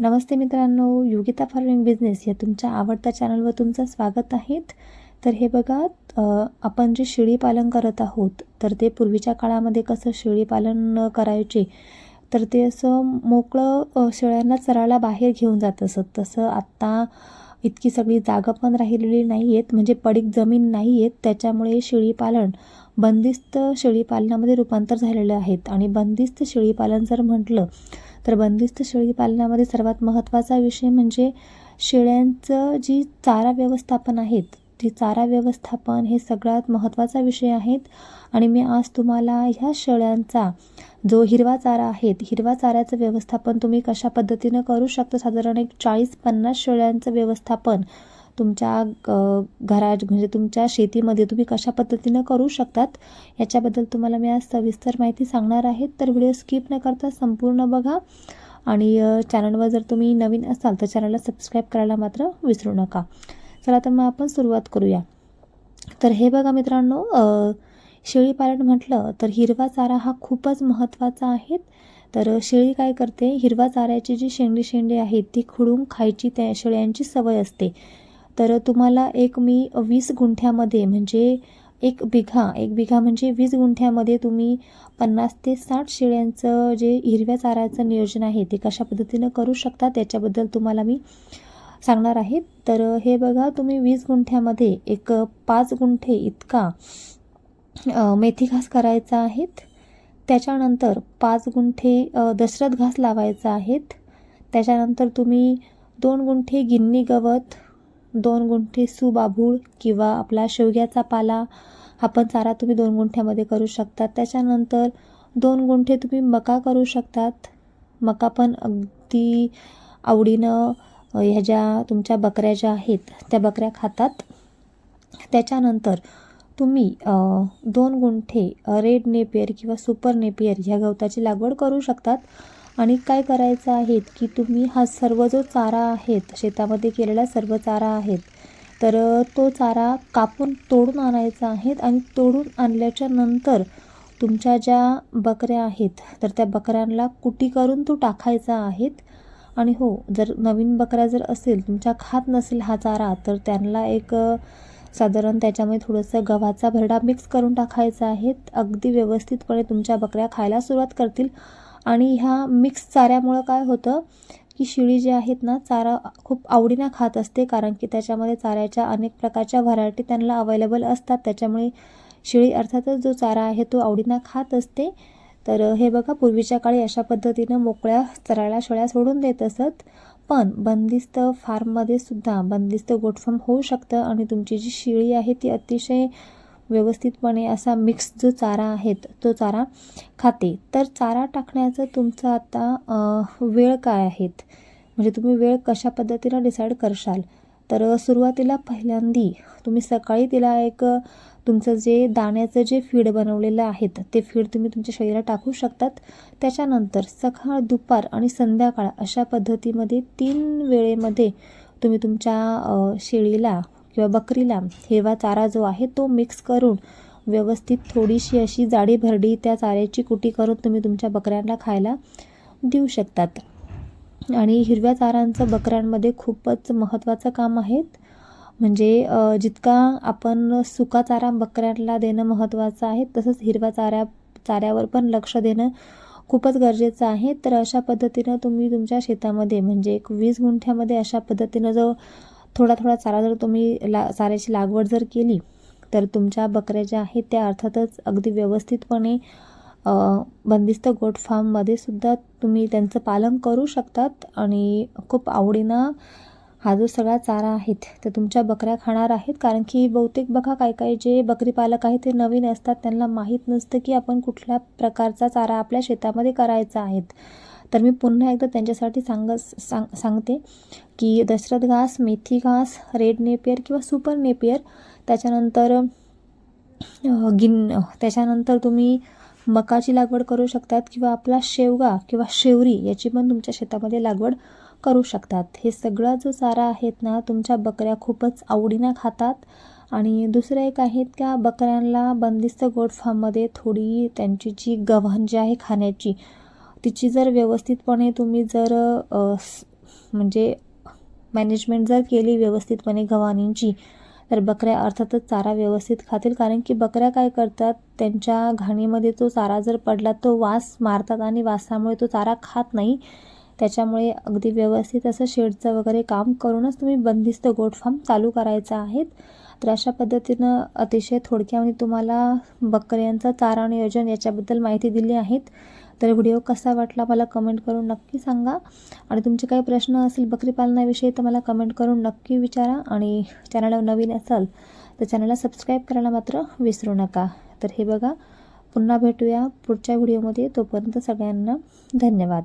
नमस्ते मित्रांनो Yogita farming business या तुमच्या आवडत्या चॅनलवर तुमचं स्वागत आहेत तर हे बघा आपण जे शेळी पालन करत आहोत तर ते पूर्वीच्या काळामध्ये कसं शेळी पालन करायचे? तर ते असं मोकळं शेळ्यांना चरायला बाहेर घेऊन जात असत. तसं आत्ता इतकी सगळी जागा पण राहिलेली नाही आहेत म्हणजे पडीक जमीन नाही आहेत त्याच्यामुळे शेळीपालन बंदिस्त शेळीपालनामध्ये रूपांतर झालेलं आहेत आणि बंदिस्त शेळीपालन जर म्हटलं तर बंदिस्त शेळी पालनामध्ये सर्वात महत्त्वाचा विषय म्हणजे शेळ्यांचं जी चारा व्यवस्थापन आहेत ती चारा व्यवस्थापन हे सगळ्यात महत्त्वाचा विषय आहेत. आणि मी आज तुम्हाला ह्या शेळ्यांचा जो हिरवा चारा आहे हिरवा चाऱ्याचं व्यवस्थापन तुम्ही कशा पद्धतीनं करू शकता? साधारण एक चाळीस पन्नास शेळ्यांचं व्यवस्थापन तुमच्या घरा घरात म्हणजे तुमच्या शेतीमध्ये तुम्ही कशा पद्धतीनं करू शकतात याच्याबद्दल तुम्हाला मी आज सविस्तर माहिती सांगणार आहे. तर व्हिडिओ स्किप न करता संपूर्ण बघा. आणि चॅनलवर जर तुम्ही नवीन असाल तर चॅनलला सबस्क्राईब करायला मात्र विसरू नका. चला तर मग आपण सुरुवात करूया. तर हे बघा मित्रांनो शेळीपालन शेळी पालन म्हटलं तर हिरवा चारा हा खूपच महत्त्वाचा आहे. तर शेळी काय करते? हिरवा चाऱ्याची जी शेंडी शेंडी आहेत ती खुडून खायची त्या शेळ्यांची सवय असते. तर तुम्हाला एक मी वीस गुंठ्यामध्ये म्हणजे एक बिघा एक बिघा म्हणजे वीस गुंठ्यामध्ये तुम्ही पन्नास ते साठ शेळ्यांचं जे हिरव्या चाराचं नियोजन आहे ते कशा पद्धतीनं करू शकता त्याच्याबद्दल तुम्हाला मी सांगणार आहे. तर हे बघा तुम्ही वीस गुंठ्यामध्ये एक पाच गुंठे इतका मेथी घास करायचा आहेत. त्याच्यानंतर पाच गुंठे दशरथ घास लावायचा आहेत. त्याच्यानंतर तुम्ही दोन गुंठे गिन्नी गवत दोन गुंठे सुबाभूळ किंवा आपला शेवग्याचा पाला हा पण चारा तुम्ही दोन गुंठ्यामध्ये करू शकतात त्याच्यानंतर दोन गुंठे तुम्ही मका करू शकतात. मका पण अगदी आवडीनं ह्या ज्या तुमच्या बकऱ्या ज्या आहेत त्या बकऱ्या खातात. त्याच्यानंतर तुम्ही दोन गुंठे रेड नेपियर किंवा सुपर नेपियर ह्या गवताची लागवड करू शकतात. आणि काय करायचं आहे की तुम्ही हा सर्व जो चारा आहेत शेतामध्ये केलेला सर्व चारा आहेत तर तो चारा कापून तोडून आणायचा आहेत आणि तोडून आणल्याच्या नंतर तुमच्या ज्या बकऱ्या आहेत तर त्या बकऱ्यांना कुटी करून तो टाकायचा आहेत. आणि हो जर नवीन बकऱ्या जर असेल तुमच्या खात नसेल हा चारा तर त्यांना एक साधारण त्याच्यामध्ये थोडंसं गव्हाचा भरडा मिक्स करून टाकायचा आहे अगदी व्यवस्थितपणे तुमच्या बकऱ्या खायला सुरुवात करतील. आणि ह्या मिक्स चाऱ्यामुळं काय होतं की शिळी जी आहेत ना चारा खूप आवडीनं खात असते कारण की त्याच्यामध्ये चाऱ्याच्या अनेक प्रकारच्या व्हरायटी त्यांना अवेलेबल असतात. त्याच्यामुळे शिळी अर्थातच जो चारा आहे तो आवडीनं खात असते. तर हे बघा पूर्वीच्या काळी अशा पद्धतीनं मोकळ्या चराळ्या शेळ्या सोडून देत असत. पण बंदिस्त फार्ममध्ये सुद्धा बंदिस्त गोटफार्म होऊ शकतं आणि तुमची जी शिळी आहे ती अतिशय व्यवस्थितपणे असा मिक्स जो चारा आहे तो चारा खाते. तर चारा टाकण्याचं तुमचं आता वेळ काय आहेत म्हणजे तुम्ही वेळ कशा पद्धतीनं डिसाईड करशाल? तर सुरुवातीला पहिल्यांदी तुम्ही सकाळी तिला एक तुमचं जे दाण्याचं जे फीड बनवलेलं आहेत ते फीड तुम्ही तुमच्या शरीरात टाकू शकतात. त्याच्यानंतर सकाळ दुपार आणि संध्याकाळ अशा पद्धतीमध्ये तीन वेळेमध्ये तुम्ही तुमच्या शेळीला किंवा बकरीला. हिरवा चारा जो आहे तो मिक्स करून व्यवस्थित थोडीशी अशी जाडी भरडी त्या चाऱ्याची कुटी करून तुम्ही तुमच्या बकऱ्यांना खायला देऊ शकतात. आणि हिरव्या चारांचं बकऱ्यांमध्ये खूपच महत्त्वाचं काम आहेत म्हणजे जितका आपण सुका चारा बकऱ्यांना देणं महत्त्वाचं आहे तसंच हिरव्या चाऱ्या चाऱ्यावर पण लक्ष देणं खूपच गरजेचं आहे. तर अशा पद्धतीनं तुम्ही तुमच्या शेतामध्ये म्हणजे एक वीस गुंठ्यामध्ये अशा पद्धतीनं जो थोडा थोडा चारा जर तुम्ही ला चाऱ्याची लागवड जर केली तर तुमच्या बकऱ्या ज्या आहेत त्या अर्थातच अगदी व्यवस्थितपणे बंदिस्त गोट फार्ममध्ये सुद्धा तुम्ही त्यांचं पालन करू शकतात. आणि खूप आवडीनं हा जो सगळा चारा आहेत तर तुमच्या बकऱ्या खाणार आहेत. कारण की बहुतेक बघा काय काय जे बकरी पालक आहेत ते नवीन असतात. त्यांना माहीत नसतं की आपण कुठल्या प्रकारचा चारा आपल्या शेतामध्ये करायचा आहेत तर मी पुन्हा एकदा त्यांच्यासाठी सांग सांग सांगते की दशरथ घास मेथी घास रेड नेपियर किंवा सुपर नेपियर त्याच्यानंतर गिन त्याच्यानंतर तुम्ही मकाची लागवड करू शकतात किंवा आपला शेवगा किंवा शेवरी याची पण तुमच्या शेतामध्ये लागवड करू शकतात. हे सगळा जो चारा आहेत ना तुमच्या बकऱ्या खूपच आवडीनं खातात. आणि दुसरं एक आहेत का बकऱ्यांना बंदिस्त गोड फार्ममध्ये थोडी त्यांची जी गव्हाण जी आहे खाण्याची तिची जर व्यवस्थितपणे तुम्ही जर म्हणजे मॅनेजमेंट जर केली व्यवस्थितपणे गव्हाणींची तर बकऱ्या अर्थातच चारा व्यवस्थित खातील. कारण की बकऱ्या काय करतात त्यांच्या घाणीमध्ये तो चारा जर पडला तो वास मारतात आणि वासामुळे तो चारा खात नाही. त्याच्यामुळे अगदी व्यवस्थित असं शेडचं वगैरे काम करूनच तुम्ही बंदिस्त गोट फार्म चालू करायचा आहेत. तर अशा पद्धतीनं अतिशय थोडक्यामध्ये तुम्हाला बकऱ्यांचं चारा नियोजन याच्याबद्दल माहिती दिली आहेत. तर व्हिडिओ कसा वाटला मला कमेंट करून नक्की सांगा. आणि तुमचे काही प्रश्न असेल बकरी पालनाविषयी तर मला कमेंट करून नक्की विचारा. आणि चॅनलवर नवीन असाल तर चॅनलला सबस्क्राईब करायला मात्र विसरू नका. तर हे बघा पुन्हा भेटूया पुढच्या व्हिडिओमध्ये तोपर्यंत सगळ्यांना धन्यवाद.